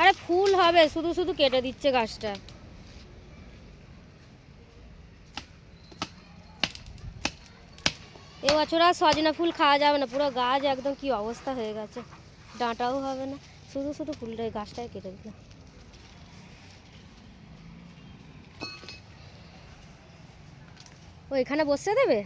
আরে ফুল হবে, শুধু শুধু কেটে দিচ্ছে গাছটা। এবছর আর সজনা ফুল খাওয়া যাবে না, পুরো গাছ একদম কি অবস্থা হয়ে গেছে। ডাঁটাও হবে না, শুধু শুধু ফুলটাই গাছটাই কেটে দিল ও, এখানে বসে দেবে?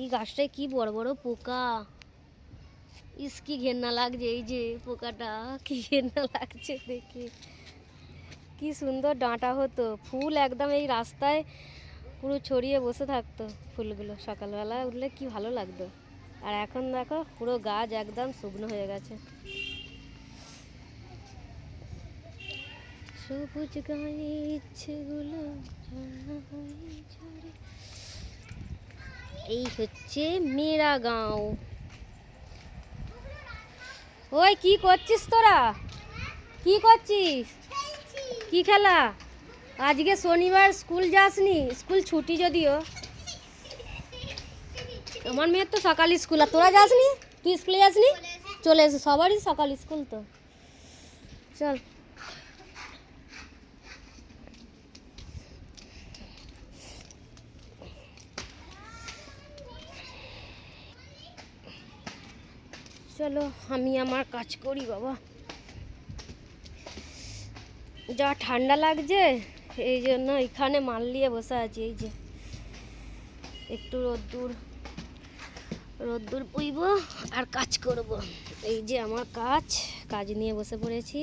এই গাছটায় কি বড় বড় পোকা? ইস, কি ঘেন্না লাগছে, এই যে পোকাটা, কি ঘেন্না লাগছে দেখে। কি সুন্দর ডাঁটা হতো, ফুল একদম এই রাস্তায় পুরো ছড়িয়ে বসে থাকতো ফুলগুলো। সকালবেলা উঠলে কি ভালো লাগতো। আর এখন দেখো, পুরো গাছ একদম শুকনো হয়ে গেছে। সবুজ গায়ে ইচ্ছেগুলো। এই হচ্ছে মেরা গাঁও। ওই, কি করছিস তোরা? কি করছিস? কি খেলা? আজকে শনিবার স্কুল যাসনি? স্কুল ছুটি যদিও। আমার মেয়ের তো সকাল স্কুল। আর তোরা যাসনি? তুই স্কুলে যাসনি? চলে এসে, সবারই সকাল স্কুল তো। চল। চলো, আমি আমার কাজ করি বাবা। যা ঠান্ডা লাগছে, এই জন্য এখানে মাল নিয়ে বসে আছি, এই যে। একটু রোদ্দুর রোদ্দুর পুইব আর কাজ করব। এই যে আমার কাজ কাজ নিয়ে বসে পড়েছি।